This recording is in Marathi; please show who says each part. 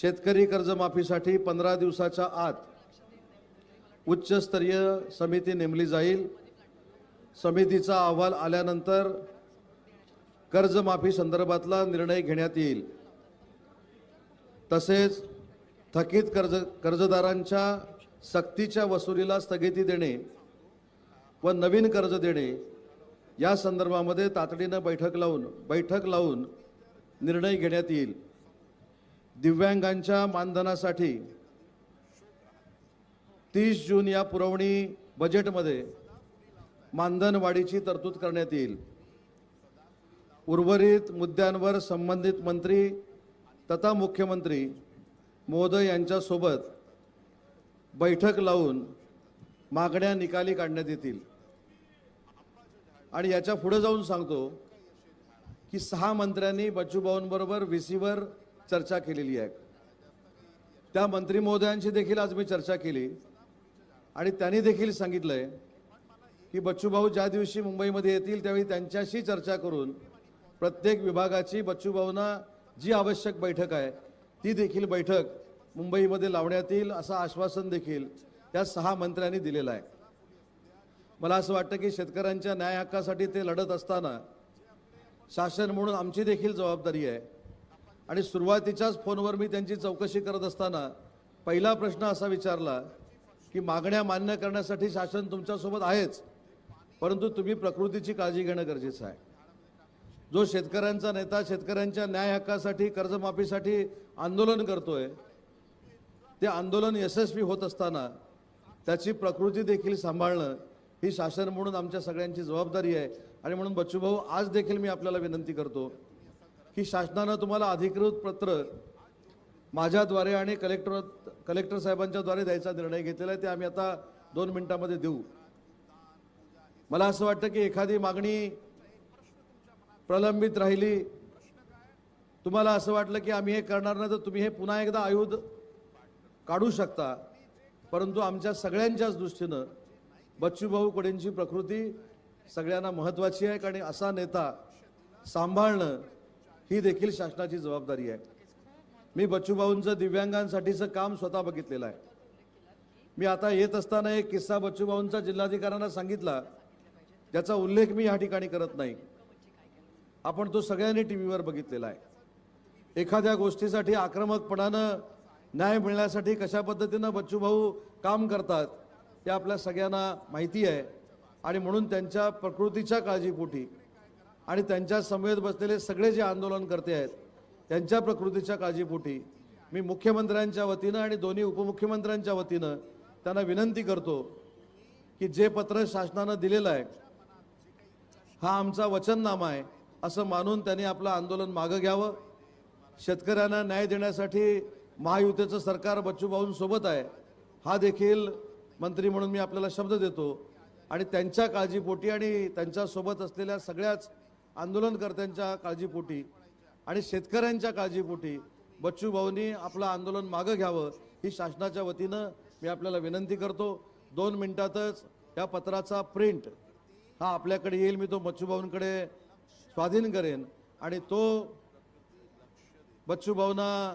Speaker 1: शेतकरी कर्जमाफीसाठी पंधरा दिवसाच्या आत उच्चस्तरीय समिती नेमली जाईल. समितीचा अहवाल आल्यानंतर कर्जमाफी संदर्भातला निर्णय घेण्यात येईल. तसेच थकीत कर्ज कर्जदारांच्या सक्तीच्या वसुलीला स्थगिती देणे व नवीन कर्ज देणे या संदर्भामध्ये तातडीनं बैठक लावून बैठक लावून निर्णय घेण्यात येईल. दिव्यांगांच्या मानधनासाठी तीस जून या पुरवणी बजेटमध्ये मानधन वाढीची तरतूद करण्यात येईल. उर्वरित मुद्द्यांवर संबंधित मंत्री तथा मुख्यमंत्री महोदय यांच्यासोबत बैठक लावून मागण्या निकाली काढण्यात येतील. आणि याच्यापुढे जाऊन सांगतो की सहा मंत्र्यांनी बच्चूभाऊंबरोबर व्ही सीवर चर्चा केलेली आहे. त्या मंत्री महोदयांशी देखील आज मी चर्चा केली. आणि त्यांनी देखील सांगितलंय की बच्चूभाऊ ज्या दिवशी मुंबईमध्ये येतील त्यावेळी त्यांच्याशी चर्चा करून प्रत्येक विभागाची बच्चूभाऊंना जी आवश्यक बैठक आहे ती देखील बैठक मुंबईमध्ये लावण्यात येईल असं आश्वासन देखील त्या सहा मंत्र्यांनी दिलेलं आहे. मला असं वाटतं की शेतकऱ्यांच्या न्याय हक्कासाठी ते लढत असताना शासन म्हणून आमची देखील जबाबदारी आहे. आणि सुरुवातीच्याच फोनवर मी त्यांची चौकशी करत असताना पहिला प्रश्न असा विचारला की मागण्या मान्य करण्यासाठी शासन तुमच्यासोबत आहेच परंतु तुम्ही प्रकृतीची काळजी घेणं गरजेचं आहे. जो शेतकऱ्यांचा नेता शेतकऱ्यांच्या न्याय हक्कासाठी कर्जमाफीसाठी आंदोलन करतोय ते आंदोलन यशस्वी होत असताना त्याची प्रकृती देखील सांभाळणं ही शासन म्हणून आमच्या सगळ्यांची जबाबदारी आहे. आणि म्हणून बच्चूभाऊ आज देखील मी आपल्याला विनंती करतो की शासनानं तुम्हाला अधिकृत पत्र माझ्याद्वारे आणि कलेक्टर कलेक्टर साहेबांच्याद्वारे द्यायचा निर्णय घेतलेला आहे ते आम्ही आता दोन मिनिटांमध्ये देऊ. मला असं वाटतं की एखादी मागणी प्रलंबित राहिली तुम्हाला असं वाटलं की आम्ही हे करणार नाही तर तुम्ही हे पुन्हा एकदा आयुध काढू शकता. परंतु आमच्या सगळ्यांच्याच दृष्टीनं बच्चूभाऊ कोडेंची प्रकृती सगळ्यांना महत्त्वाची आहे आणि असा नेता सांभाळणं ही देखील शासनाची जबाबदारी आहे. मी बच्चूभाऊंचं दिव्यांगांसाठीचं काम स्वतः बघितलेलं आहे. मी आता येत असताना एक किस्सा बच्चूभाऊंचा जिल्हाधिकाऱ्यांना सांगितला. ज्याचा उल्लेख मी या ठिकाणी करत नाही. आपण तो सगळ्यांनी टी व्हीवर बघितलेला आहे. एखाद्या गोष्टीसाठी आक्रमकपणानं न्याय मिळण्यासाठी कशा पद्धतीनं बच्चूभाऊ काम करतात ते आपल्या सगळ्यांना माहिती आहे. आणि म्हणून त्यांच्या प्रकृतीच्या काळजीपोटी आणि त्यांच्या समवेत बसलेले सगळे जे आंदोलनकर्ते आहेत त्यांच्या प्रकृतीच्या काळजीपोटी मी मुख्यमंत्र्यांच्या वतीनं आणि दोन्ही उपमुख्यमंत्र्यांच्या वतीनं त्यांना विनंती करतो की जे पत्र शासनानं दिलेलं आहे हा आमचा वचननामा आहे असं मानून त्यांनी आपलं आंदोलन मागं घ्यावं. शेतकऱ्यांना न्याय देण्यासाठी महायुतीचं सरकार बच्चूभाऊंसोबत आहे हा देखील मंत्री म्हणून मी आपल्याला शब्द देतो. आणि त्यांच्या काळजीपोटी आणि त्यांच्यासोबत असलेल्या सगळ्याच आंदोलनकर्त्यांच्या काळजीपोटी आणि शेतकऱ्यांच्या काळजीपोटी बच्चूभाऊंनी आपलं आंदोलन मागं घ्यावं ही शासनाच्या वतीनं मी आपल्याला विनंती करतो. दोन मिनिटातच या पत्राचा प्रिंट हा आपल्याकडे येईल मी तो बच्चूभाऊंकडे स्वाधीन करेन. आणि तो बच्चूभाऊंना